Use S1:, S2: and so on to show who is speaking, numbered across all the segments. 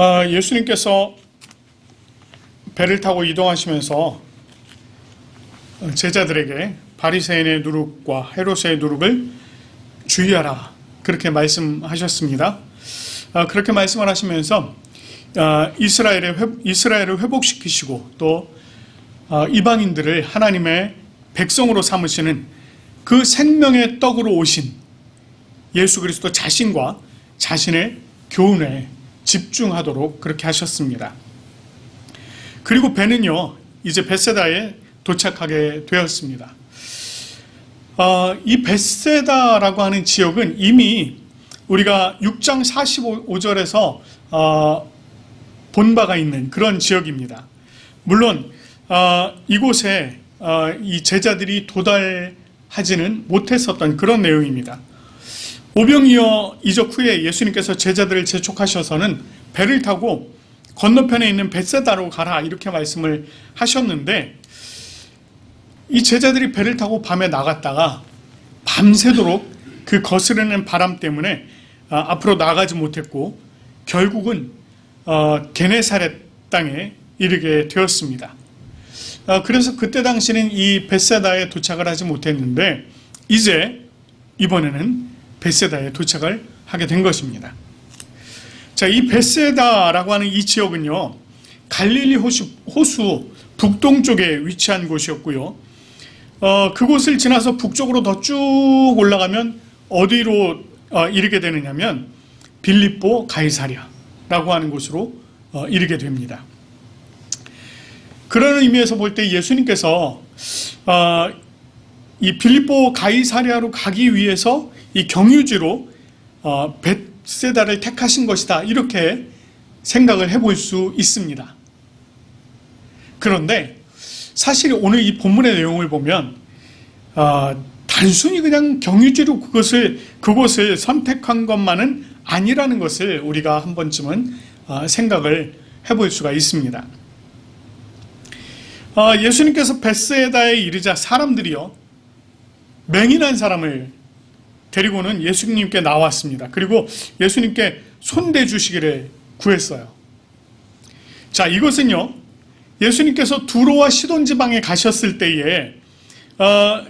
S1: 아, 예수님께서 배를 타고 이동하시면서 제자들에게 바리새인의 누룩과 헤롯의 누룩을 주의하라 그렇게 말씀하셨습니다. 아, 그렇게 말씀을 하시면서 아, 이스라엘의 회, 이스라엘을 회복시키시고 또 아, 이방인들을 하나님의 백성으로 삼으시는 그 생명의 떡으로 오신 예수 그리스도 자신과 자신의 교훈에 집중하도록 그렇게 하셨습니다. 그리고 배는요, 이제 베세다에 도착하게 되었습니다. 어, 이 베세다라고 하는 지역은 이미 우리가 6장 45절에서 어, 본 바가 있는 그런 지역입니다. 물론 어, 이곳에 어, 이 제자들이 도달하지는 못했었던 그런 내용입니다. 오병이어 이적 후에 예수님께서 제자들을 재촉하셔서는 배를 타고 건너편에 있는 벳세다로 가라 이렇게 말씀을 하셨는데 이 제자들이 배를 타고 밤에 나갔다가 밤새도록 그 거스르는 바람 때문에 아, 앞으로 나가지 못했고 결국은 어, 게네사렛 땅에 이르게 되었습니다. 아, 그래서 그때 당시는 이 벳세다에 도착을 하지 못했는데 이제 이번에는 벳세다에 도착을 하게 된 것입니다. 자, 이 벳세다라고 하는 이 지역은요, 갈릴리 호수, 호수 북동쪽에 위치한 곳이었고요. 어, 그곳을 지나서 북쪽으로 더 쭉 올라가면 어디로 어, 이르게 되느냐면 빌립보 가이사랴라고 하는 곳으로 어, 이르게 됩니다. 그런 의미에서 볼 때 예수님께서 어, 이 빌립보 가이사랴로 가기 위해서 이 경유지로 어, 벳세다를 택하신 것이다 이렇게 생각을 해볼 수 있습니다. 그런데 사실 오늘 이 본문의 내용을 보면 어, 단순히 그냥 경유지로 그것을 그곳을 선택한 것만은 아니라는 것을 우리가 한 번쯤은 어, 생각을 해볼 수가 있습니다. 어, 예수님께서 베스에다에 이르자 사람들이요 맹인한 사람을 데리고는 예수님께 나왔습니다. 그리고 예수님께 손대 주시기를 구했어요. 자, 이것은요, 예수님께서 두로와 시돈 지방에 가셨을 때에, 어,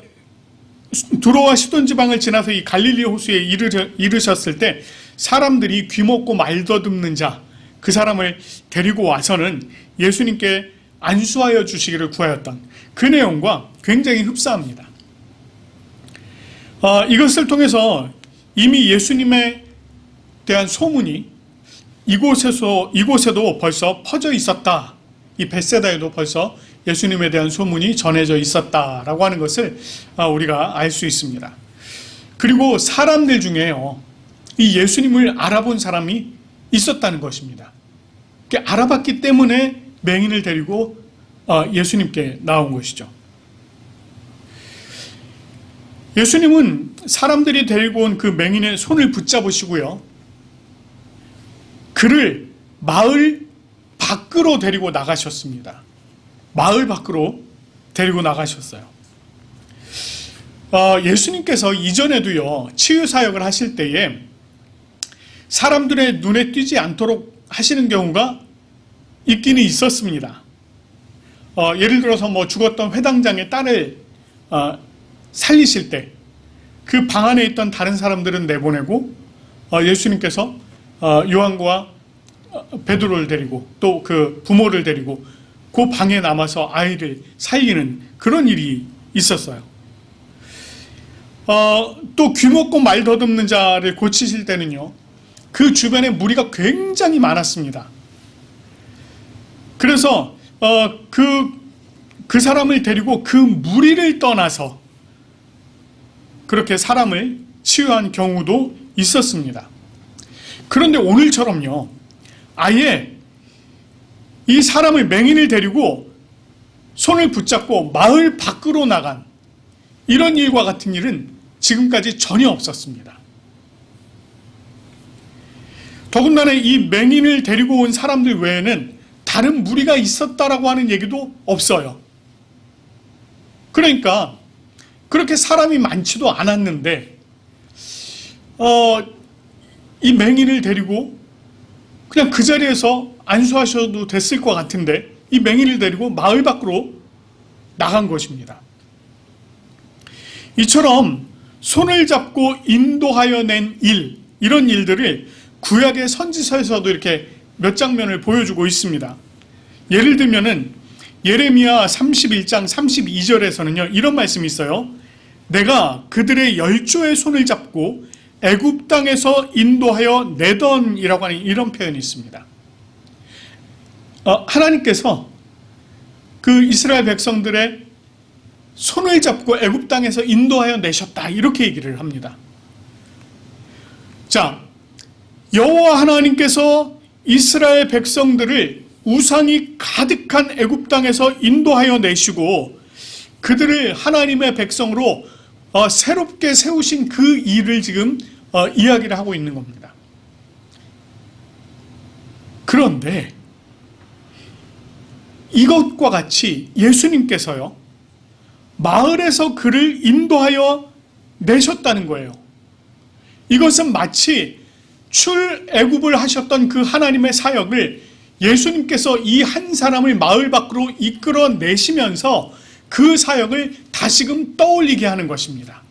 S1: 두로와 시돈 지방을 지나서 이 갈릴리 호수에 이르, 이르셨을 때 사람들이 귀먹고 말더듬는 자, 그 사람을 데리고 와서는 예수님께 안수하여 주시기를 구하였던 그 내용과 굉장히 흡사합니다. 어, 이것을 통해서 이미 예수님에 대한 소문이 이곳에서 이곳에도 벌써 퍼져 있었다. 이 벳세다에도 벌써 예수님에 대한 소문이 전해져 있었다라고 하는 것을 어, 우리가 알 수 있습니다. 그리고 사람들 중에요. 이 예수님을 알아본 사람이 있었다는 것입니다. 알아봤기 때문에 맹인을 데리고 어, 예수님께 나온 것이죠. 예수님은 사람들이 데리고 온 그 맹인의 손을 붙잡으시고요. 그를 마을 밖으로 데리고 나가셨습니다. 마을 밖으로 데리고 나가셨어요. 어, 예수님께서 이전에도요, 치유 사역을 하실 때에 사람들의 눈에 띄지 않도록 하시는 경우가 있기는 있었습니다. 어, 예를 들어서 뭐 죽었던 회당장의 딸을 어, 살리실 때 그 방 안에 있던 다른 사람들은 내보내고 어, 예수님께서 어, 요한과 어, 베드로를 데리고 또 그 부모를 데리고 그 방에 남아서 아이를 살리는 그런 일이 있었어요. 어, 또 귀먹고 말 더듬는 자를 고치실 때는요, 그 주변에 무리가 굉장히 많았습니다. 그래서 어, 그, 그 사람을 데리고 그 무리를 떠나서 그렇게 사람을 치유한 경우도 있었습니다. 그런데 오늘처럼요, 아예 이 사람을 맹인을 데리고 손을 붙잡고 마을 밖으로 나간 이런 일과 같은 일은 지금까지 전혀 없었습니다. 더군다나 이 맹인을 데리고 온 사람들 외에는 다른 무리가 있었다라고 하는 얘기도 없어요. 그러니까 그렇게 사람이 많지도 않았는데 어, 이 맹인을 데리고 그냥 그 자리에서 안수하셔도 됐을 것 같은데 이 맹인을 데리고 마을 밖으로 나간 것입니다. 이처럼 손을 잡고 인도하여 낸 일, 이런 일들을 구약의 선지서에서도 이렇게 몇 장면을 보여주고 있습니다. 예를 들면은 예레미야 31장 32절에서는요, 이런 말씀이 있어요. 내가 그들의 열조의 손을 잡고 애굽 땅에서 인도하여 내던이라고 하는 이런 표현이 있습니다. 어, 하나님께서 그 이스라엘 백성들의 손을 잡고 애굽 땅에서 인도하여 내셨다 이렇게 얘기를 합니다. 자, 여호와 하나님께서 이스라엘 백성들을 우상이 가득한 애굽 땅에서 인도하여 내시고 그들을 하나님의 백성으로 어, 새롭게 세우신 그 일을 지금 어, 이야기를 하고 있는 겁니다. 그런데 이것과 같이 예수님께서요 마을에서 그를 인도하여 내셨다는 거예요. 이것은 마치 출애굽을 하셨던 그 하나님의 사역을 예수님께서 이 한 사람을 마을 밖으로 이끌어 내시면서 그 사역을 다시금 떠올리게 하는 것입니다.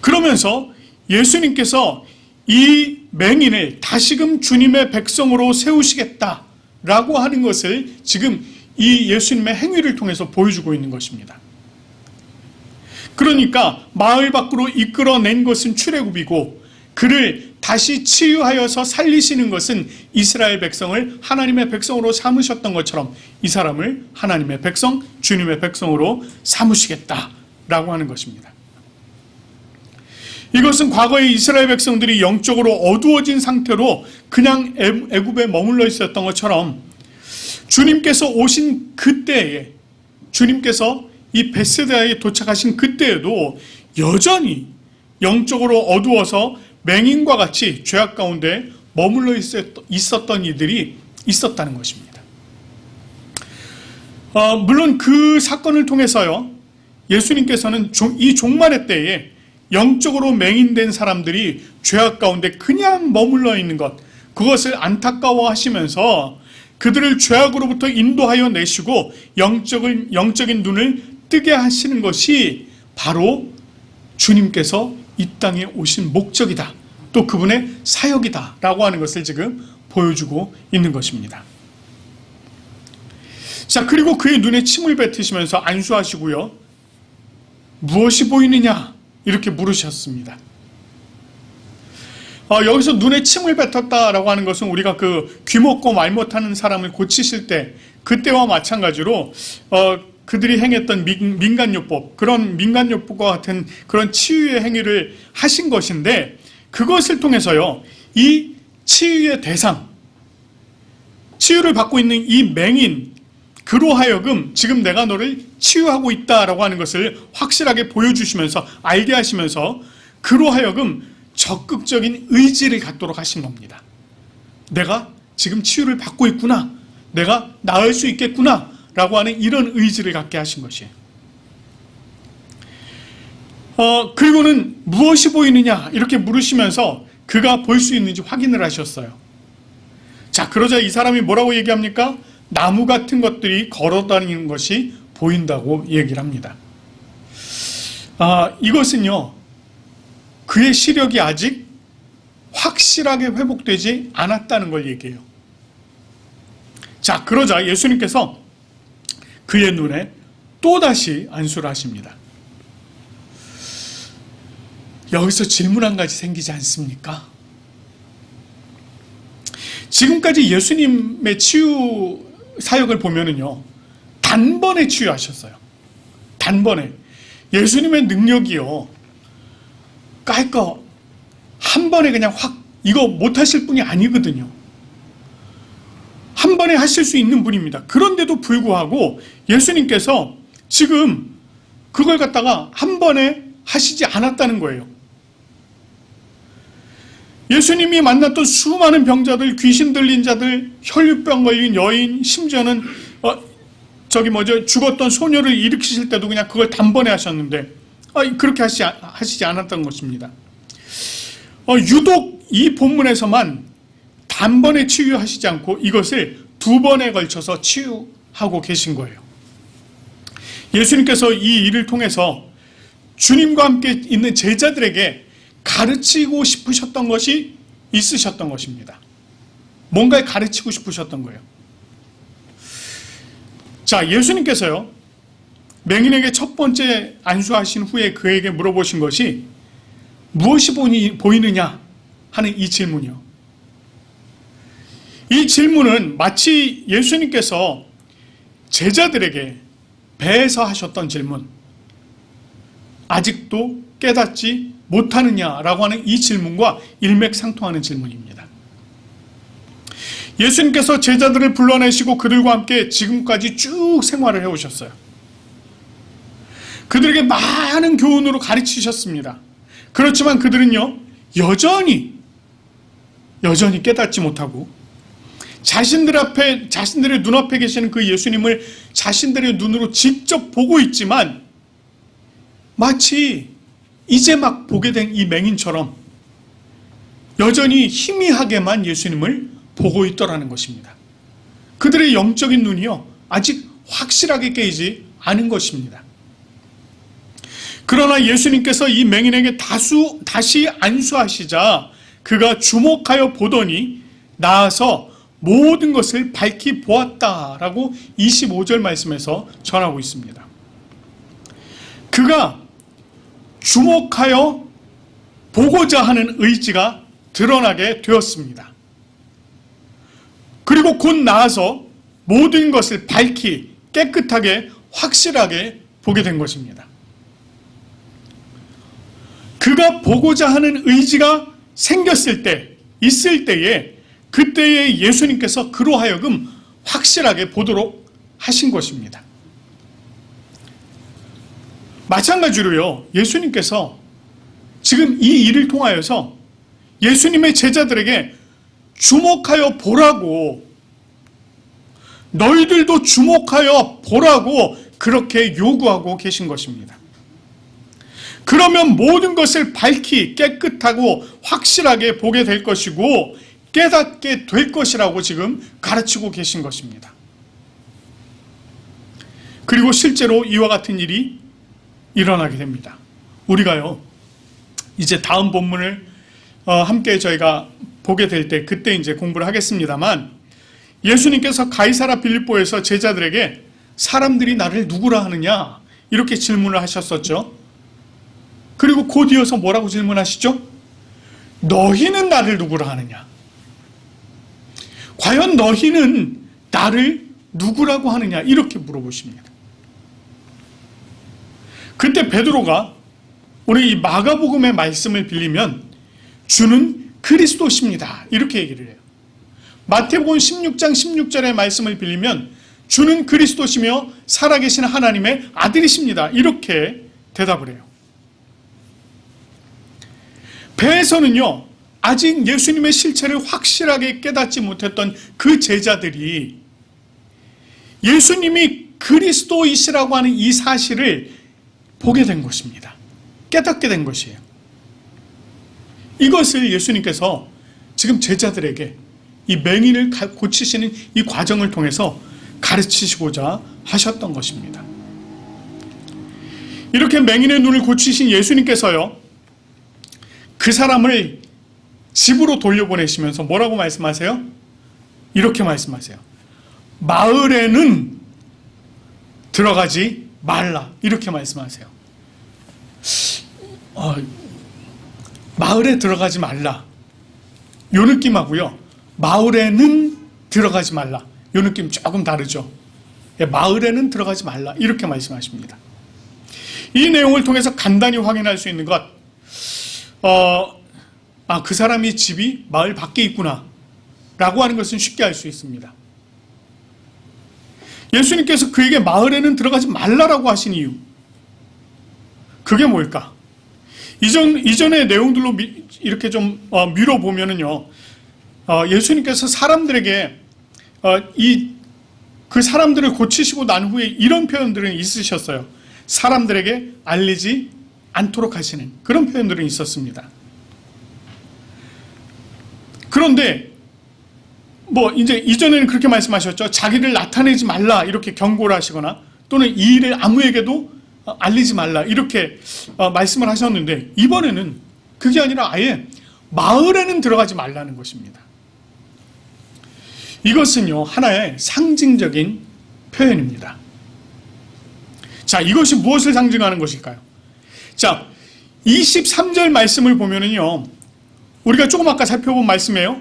S1: 그러면서 예수님께서 이 맹인을 다시금 주님의 백성으로 세우시겠다라고 하는 것을 지금 이 예수님의 행위를 통해서 보여주고 있는 것입니다. 그러니까 마을 밖으로 이끌어낸 것은 출애굽이고 그를 다시 치유하여서 살리시는 것은 이스라엘 백성을 하나님의 백성으로 삼으셨던 것처럼 이 사람을 하나님의 백성, 주님의 백성으로 삼으시겠다라고 하는 것입니다. 이것은 과거에 이스라엘 백성들이 영적으로 어두워진 상태로 그냥 애- 애굽에 머물러 있었던 것처럼 주님께서 오신 그때에 주님께서 이 베세다에 도착하신 그때에도 여전히 영적으로 어두워서 맹인과 같이 죄악 가운데 머물러 있었- 있었던 이들이 있었다는 것입니다. 어, 물론 그 사건을 통해서요, 예수님께서는 종- 이 종말의 때에 영적으로 맹인된 사람들이 죄악 가운데 그냥 머물러 있는 것, 그것을 안타까워 하시면서 그들을 죄악으로부터 인도하여 내시고 영적인, 영적인 눈을 뜨게 하시는 것이 바로 주님께서 이 땅에 오신 목적이다. 또 그분의 사역이다. 라고 하는 것을 지금 보여주고 있는 것입니다. 자, 그리고 그의 눈에 침을 뱉으시면서 안수하시고요. 무엇이 보이느냐? 이렇게 물으셨습니다. 어, 여기서 눈에 침을 뱉었다라고 하는 것은 우리가 그 귀먹고 말 못하는 사람을 고치실 때 그때와 마찬가지로 어, 그들이 행했던 민, 민간요법 그런 민간요법과 같은 그런 치유의 행위를 하신 것인데 그것을 통해서요 이 치유의 대상 치유를 받고 있는 이 맹인 그로 하여금 지금 내가 너를 치유하고 있다라고 하는 것을 확실하게 보여주시면서 알게 하시면서 그로 하여금 적극적인 의지를 갖도록 하신 겁니다. 내가 지금 치유를 받고 있구나. 내가 나을 수 있겠구나. 라고 하는 이런 의지를 갖게 하신 것이에요. 어, 그리고는 무엇이 보이느냐? 이렇게 물으시면서 그가 볼 수 있는지 확인을 하셨어요. 자, 그러자 이 사람이 뭐라고 얘기합니까? 나무 같은 것들이 걸어 다니는 것이 보인다고 얘기를 합니다. 아, 이것은요, 그의 시력이 아직 확실하게 회복되지 않았다는 걸 얘기해요. 자, 그러자 예수님께서 그의 눈에 또다시 안수를 하십니다. 여기서 질문 한 가지 생기지 않습니까? 지금까지 예수님의 치유 사역을 보면은요, 단번에 치유하셨어요. 단번에. 예수님의 능력이요, 깔거 한 번에 그냥 확 이거 못 하실 분이 아니거든요. 하실 수 있는 분입니다. 그런데도 불구하고 예수님께서 지금 그걸 갖다가 한 번에 하시지 않았다는 거예요. 예수님이 만났던 수많은 병자들, 귀신 들린 자들, 혈류병 걸린 여인, 심지어는 어, 저기 뭐죠 죽었던 소녀를 일으키실 때도 그냥 그걸 단번에 하셨는데 아, 그렇게 하시, 하시지 않았던 것입니다. 어, 유독 이 본문에서만 단번에 치유하시지 않고 이것을 두 번에 걸쳐서 치유하고 계신 거예요. 예수님께서 이 일을 통해서 주님과 함께 있는 제자들에게 가르치고 싶으셨던 것이 있으셨던 것입니다. 뭔가를 가르치고 싶으셨던 거예요. 자, 예수님께서요, 맹인에게 첫 번째 안수하신 후에 그에게 물어보신 것이 무엇이 보이느냐 하는 이 질문이요. 이 질문은 마치 예수님께서 제자들에게 배에서 하셨던 질문, 아직도 깨닫지 못하느냐라고 하는 이 질문과 일맥상통하는 질문입니다. 예수님께서 제자들을 불러내시고 그들과 함께 지금까지 쭉 생활을 해오셨어요. 그들에게 많은 교훈으로 가르치셨습니다. 그렇지만 그들은요, 여전히, 여전히 깨닫지 못하고, 자신들 앞에, 자신들의 눈앞에 계시는 그 예수님을 자신들의 눈으로 직접 보고 있지만, 마치 이제 막 보게 된 이 맹인처럼 여전히 희미하게만 예수님을 보고 있더라는 것입니다. 그들의 영적인 눈이요, 아직 확실하게 깨이지 않은 것입니다. 그러나 예수님께서 이 맹인에게 다수, 다시 안수하시자 그가 주목하여 보더니 나아서 모든 것을 밝히 보았다라고 25절 말씀에서 전하고 있습니다. 그가 주목하여 보고자 하는 의지가 드러나게 되었습니다. 그리고 곧 나아서 모든 것을 밝히 깨끗하게 확실하게 보게 된 것입니다. 그가 보고자 하는 의지가 생겼을 때, 있을 때에 그때에 예수님께서 그로 하여금 확실하게 보도록 하신 것입니다. 마찬가지로요, 예수님께서 지금 이 일을 통하여서 예수님의 제자들에게 주목하여 보라고, 너희들도 주목하여 보라고 그렇게 요구하고 계신 것입니다. 그러면 모든 것을 밝히 깨끗하고 확실하게 보게 될 것이고 깨닫게 될 것이라고 지금 가르치고 계신 것입니다. 그리고 실제로 이와 같은 일이 일어나게 됩니다. 우리가요, 이제 다음 본문을 어, 함께 저희가 보게 될 때 그때 이제 공부를 하겠습니다만 예수님께서 가이사라 빌립보에서 제자들에게 사람들이 나를 누구라 하느냐 이렇게 질문을 하셨었죠. 그리고 곧 이어서 뭐라고 질문하시죠? 너희는 나를 누구라 하느냐? 과연 너희는 나를 누구라고 하느냐? 이렇게 물어보십니다. 그때 베드로가 우리 이 마가복음의 말씀을 빌리면 주는 그리스도십니다. 이렇게 얘기를 해요. 마태복음 16장 16절의 말씀을 빌리면 주는 그리스도시며 살아계신 하나님의 아들이십니다. 이렇게 대답을 해요. 배에서는요, 아직 예수님의 실체를 확실하게 깨닫지 못했던 그 제자들이 예수님이 그리스도이시라고 하는 이 사실을 보게 된 것입니다. 깨닫게 된 것이에요. 이것을 예수님께서 지금 제자들에게 이 맹인을 고치시는 이 과정을 통해서 가르치시고자 하셨던 것입니다. 이렇게 맹인의 눈을 고치신 예수님께서요, 그 사람을 집으로 돌려보내시면서 뭐라고 말씀하세요? 이렇게 말씀하세요. 마을에는 들어가지 말라. 이렇게 말씀하세요. 어, 마을에 들어가지 말라. 요 느낌하고요. 마을에는 들어가지 말라. 요 느낌 조금 다르죠. 예, 마을에는 들어가지 말라. 이렇게 말씀하십니다. 이 내용을 통해서 간단히 확인할 수 있는 것, 어, 아, 그 사람이 집이 마을 밖에 있구나. 라고 하는 것은 쉽게 알 수 있습니다. 예수님께서 그에게 마을에는 들어가지 말라라고 하신 이유. 그게 뭘까? 이전, 이전의 내용들로 미, 이렇게 좀 어, 미뤄보면은요, 어, 예수님께서 사람들에게 어, 이, 그 사람들을 고치시고 난 후에 이런 표현들은 있으셨어요. 사람들에게 알리지 않도록 하시는 그런 표현들은 있었습니다. 그런데 뭐 이제 이전에는 그렇게 말씀하셨죠. 자기를 나타내지 말라 이렇게 경고를 하시거나 또는 이 일을 아무에게도 어, 알리지 말라 이렇게 어, 말씀을 하셨는데 이번에는 그게 아니라 아예 마을에는 들어가지 말라는 것입니다. 이것은요 하나의 상징적인 표현입니다. 자 이것이 무엇을 상징하는 것일까요? 자 23절 말씀을 보면은요 우리가 조금 아까 살펴본 말씀이에요.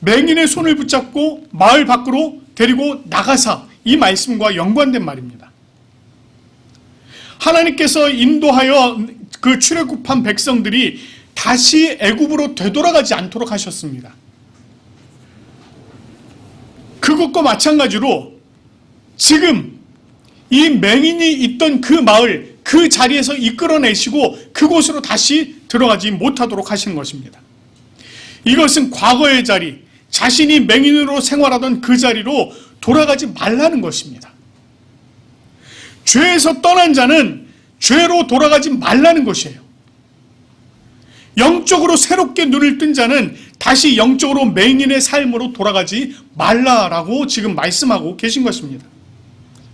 S1: 맹인의 손을 붙잡고 마을 밖으로 데리고 나가사 이 말씀과 연관된 말입니다. 하나님께서 인도하여 그 출애굽한 백성들이 다시 애굽으로 되돌아가지 않도록 하셨습니다. 그것과 마찬가지로 지금 이 맹인이 있던 그 마을 그 자리에서 이끌어내시고 그곳으로 다시 들어가지 못하도록 하시는 것입니다. 이것은 과거의 자리, 자신이 맹인으로 생활하던 그 자리로 돌아가지 말라는 것입니다. 죄에서 떠난 자는 죄로 돌아가지 말라는 것이에요. 영적으로 새롭게 눈을 뜬 자는 다시 영적으로 맹인의 삶으로 돌아가지 말라라고 지금 말씀하고 계신 것입니다.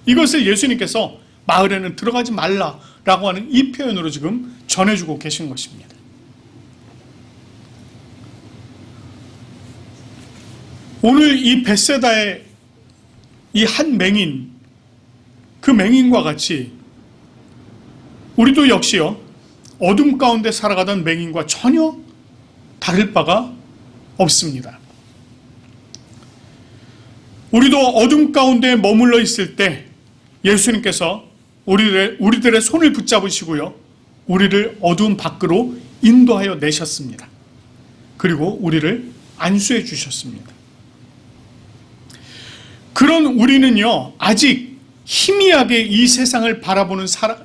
S1: 이것을 예수님께서 마을에는 들어가지 말라라고 하는 이 표현으로 지금 전해주고 계신 것입니다. 오늘 이 베세다의 이 한 맹인, 그 맹인과 같이 우리도 역시요, 어둠 가운데 살아가던 맹인과 전혀 다를 바가 없습니다. 우리도 어둠 가운데 머물러 있을 때 예수님께서 우리들의, 우리들의 손을 붙잡으시고요, 우리를 어둠 밖으로 인도하여 내셨습니다. 그리고 우리를 안수해 주셨습니다. 그런 우리는요, 아직 희미하게 이 세상을 바라보는 사람,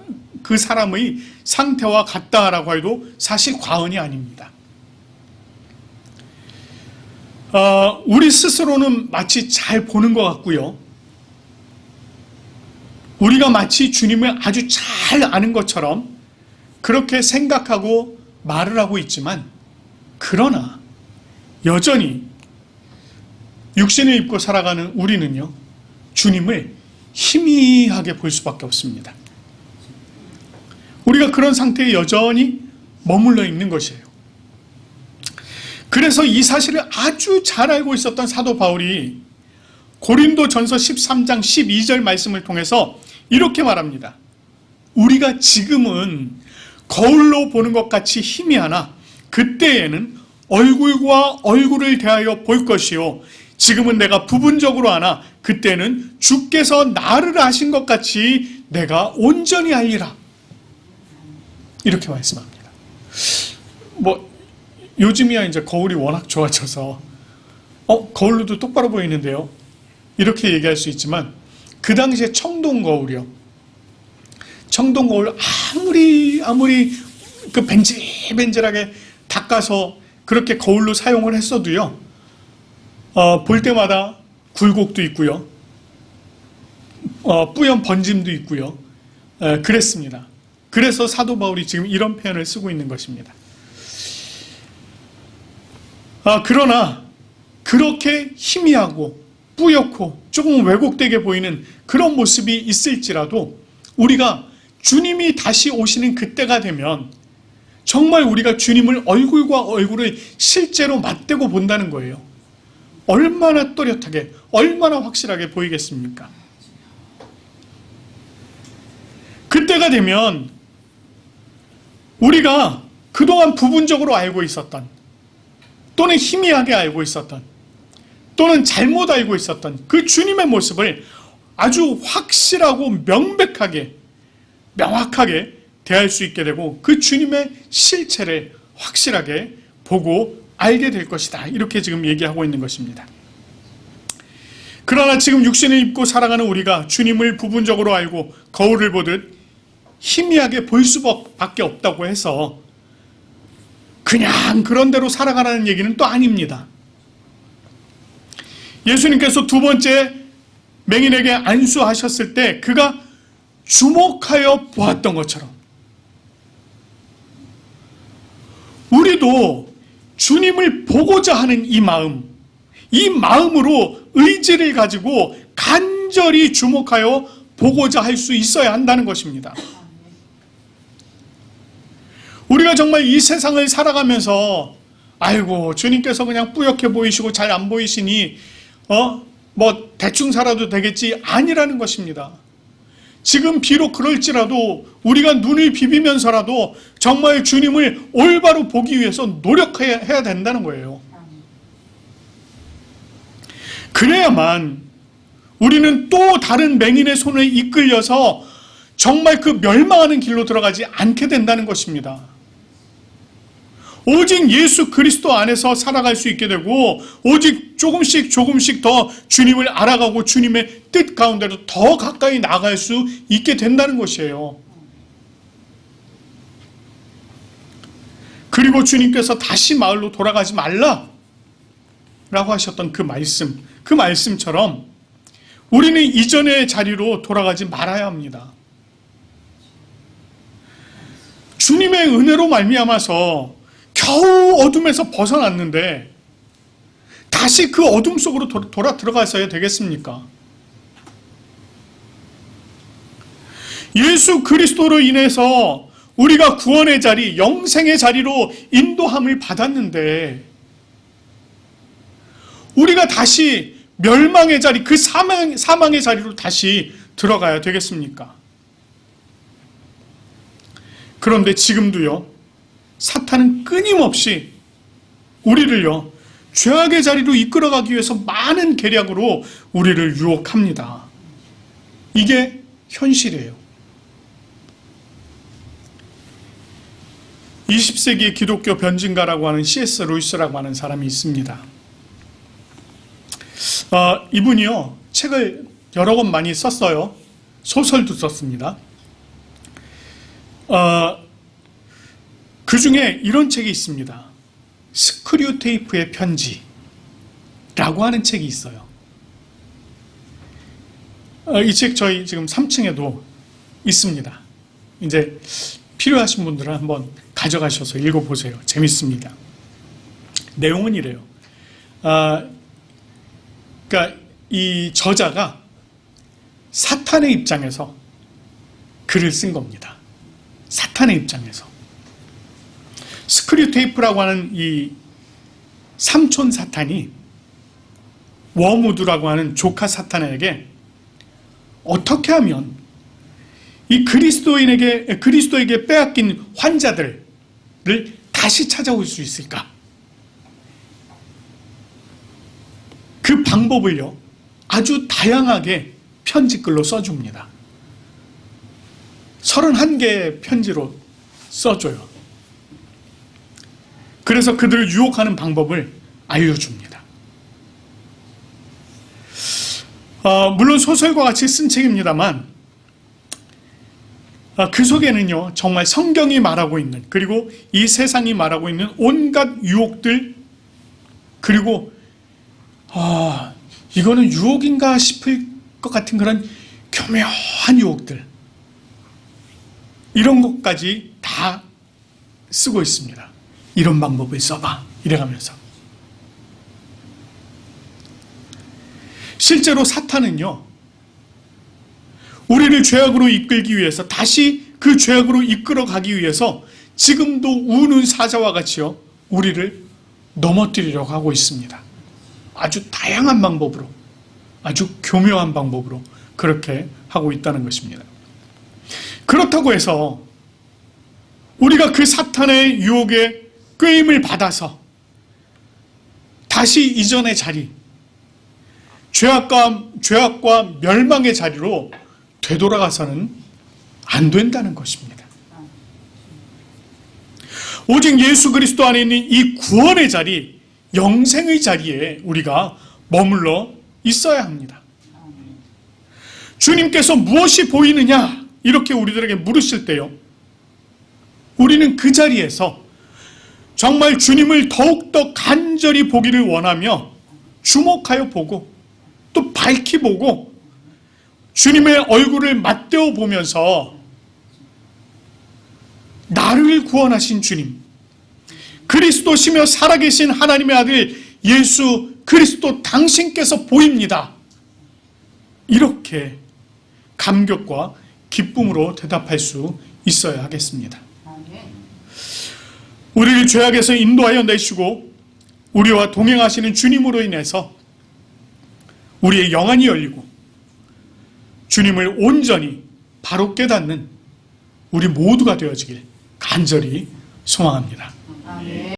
S1: 그 사람의 상태와 같다라고 해도 사실 과언이 아닙니다. 어, 우리 스스로는 마치 잘 보는 것 같고요. 우리가 마치 주님을 아주 잘 아는 것처럼 그렇게 생각하고 말을 하고 있지만, 그러나 여전히 육신을 입고 살아가는 우리는요, 주님을 희미하게 볼 수밖에 없습니다. 우리가 그런 상태에 여전히 머물러 있는 것이에요. 그래서 이 사실을 아주 잘 알고 있었던 사도 바울이 고린도 전서 13장 12절 말씀을 통해서 이렇게 말합니다. 우리가 지금은 거울로 보는 것 같이 희미하나 그때에는 얼굴과 얼굴을 대하여 볼 것이요. 지금은 내가 부분적으로 하나 그때는 주께서 나를 하신 것 같이 내가 온전히 알리라. 이렇게 말씀합니다. 뭐 요즘이야 이제 거울이 워낙 좋아져서 어 거울로도 똑바로 보이는데요. 이렇게 얘기할 수 있지만 그 당시에 청동 거울이요. 청동 거울 아무리 아무리 그 벤질벤질하게 닦아서 그렇게 거울로 사용을 했어도요. 어, 볼 때마다 굴곡도 있고요. 어, 뿌연 번짐도 있고요. 에, 그랬습니다. 그래서 사도 바울이 지금 이런 표현을 쓰고 있는 것입니다. 아, 그러나 그렇게 희미하고 뿌옇고 조금 왜곡되게 보이는 그런 모습이 있을지라도 우리가 주님이 다시 오시는 그때가 되면 정말 우리가 주님을 얼굴과 얼굴을 실제로 맞대고 본다는 거예요. 얼마나 또렷하게, 얼마나 확실하게 보이겠습니까? 그때가 되면 우리가 그동안 부분적으로 알고 있었던 또는 희미하게 알고 있었던 또는 잘못 알고 있었던 그 주님의 모습을 아주 확실하고 명백하게 명확하게 대할 수 있게 되고 그 주님의 실체를 확실하게 보고 알게 될 것이다. 이렇게 지금 얘기하고 있는 것입니다. 그러나 지금 육신을 입고 살아가는 우리가 주님을 부분적으로 알고 거울을 보듯 희미하게 볼 수밖에 없다고 해서 그냥 그런 대로 살아가라는 얘기는 또 아닙니다. 예수님께서 두 번째 맹인에게 안수하셨을 때 그가 주목하여 보았던 것처럼 우리도 주님을 보고자 하는 이 마음, 이 마음으로 의지를 가지고 간절히 주목하여 보고자 할 수 있어야 한다는 것입니다. 우리가 정말 이 세상을 살아가면서 아이고 주님께서 그냥 뿌옇게 보이시고 잘 안 보이시니 어 뭐 대충 살아도 되겠지 아니라는 것입니다. 지금 비록 그럴지라도 우리가 눈을 비비면서라도 정말 주님을 올바로 보기 위해서 노력해야 해야 된다는 거예요. 그래야만 우리는 또 다른 맹인의 손을 이끌려서 정말 그 멸망하는 길로 들어가지 않게 된다는 것입니다. 오직 예수 그리스도 안에서 살아갈 수 있게 되고 오직 조금씩 조금씩 더 주님을 알아가고 주님의 뜻 가운데로 더 가까이 나갈 수 있게 된다는 것이에요. 그리고 주님께서 다시 마을로 돌아가지 말라 라고 하셨던 그 말씀, 그 말씀처럼 우리는 이전의 자리로 돌아가지 말아야 합니다. 주님의 은혜로 말미암아서 겨우 어둠에서 벗어났는데 다시 그 어둠 속으로 도- 돌아 들어가서야 되겠습니까? 예수 그리스도로 인해서 우리가 구원의 자리, 영생의 자리로 인도함을 받았는데 우리가 다시 멸망의 자리, 그 사망, 사망의 자리로 다시 들어가야 되겠습니까? 그런데 지금도요, 사탄은 끊임없이 우리를요, 죄악의 자리로 이끌어가기 위해서 많은 계략으로 우리를 유혹합니다. 이게 현실이에요. 20세기의 기독교 변증가라고 하는 C.S. 루이스라고 하는 사람이 있습니다. 어, 이분이요, 책을 여러 권 많이 썼어요. 소설도 썼습니다. 어, 그 중에 이런 책이 있습니다. 스크류 테이프의 편지라고 하는 책이 있어요. 어, 이책 저희 지금 3층에도 있습니다. 이제 필요하신 분들은 한번 가져가셔서 읽어보세요. 재밌습니다. 내용은 이래요. 아, 그러니까 이 저자가 사탄의 입장에서 글을 쓴 겁니다. 사탄의 입장에서. 스크류 테이프라고 하는 이 삼촌 사탄이 워무드라고 하는 조카 사탄에게 어떻게 하면 이 그리스도인에게 그리스도에게 빼앗긴 환자들을 다시 찾아올 수 있을까? 그 방법을요 아주 다양하게 편지글로 써줍니다. 31개의 편지로 써줘요. 그래서 그들을 유혹하는 방법을 알려줍니다. 어, 물론 소설과 같이 쓴 책입니다만 아, 그 속에는요, 정말 성경이 말하고 있는, 그리고 이 세상이 말하고 있는 온갖 유혹들, 그리고, 아, 이거는 유혹인가 싶을 것 같은 그런 교묘한 유혹들, 이런 것까지 다 쓰고 있습니다. 이런 방법을 써봐. 이래가면서. 실제로 사탄은요, 우리를 죄악으로 이끌기 위해서 다시 그 죄악으로 이끌어 가기 위해서 지금도 우는 사자와 같이요 우리를 넘어뜨리려고 하고 있습니다. 아주 다양한 방법으로 아주 교묘한 방법으로 그렇게 하고 있다는 것입니다. 그렇다고 해서 우리가 그 사탄의 유혹에 꾀임을 받아서 다시 이전의 자리 죄악과 죄악과 멸망의 자리로 되돌아가서는 안 된다는 것입니다. 오직 예수 그리스도 안에 있는 이 구원의 자리, 영생의 자리에 우리가 머물러 있어야 합니다. 주님께서 무엇이 보이느냐? 이렇게 우리들에게 물으실 때요. 우리는 그 자리에서 정말 주님을 더욱더 간절히 보기를 원하며 주목하여 보고 또 밝히 보고 주님의 얼굴을 맞대어 보면서 나를 구원하신 주님, 그리스도시며 살아계신 하나님의 아들 예수 그리스도 당신께서 보입니다. 이렇게 감격과 기쁨으로 대답할 수 있어야 하겠습니다. 우리를 죄악에서 인도하여 내시고 우리와 동행하시는 주님으로 인해서 우리의 영안이 열리고 주님을 온전히 바로 깨닫는 우리 모두가 되어지길 간절히 소망합니다.
S2: 아멘.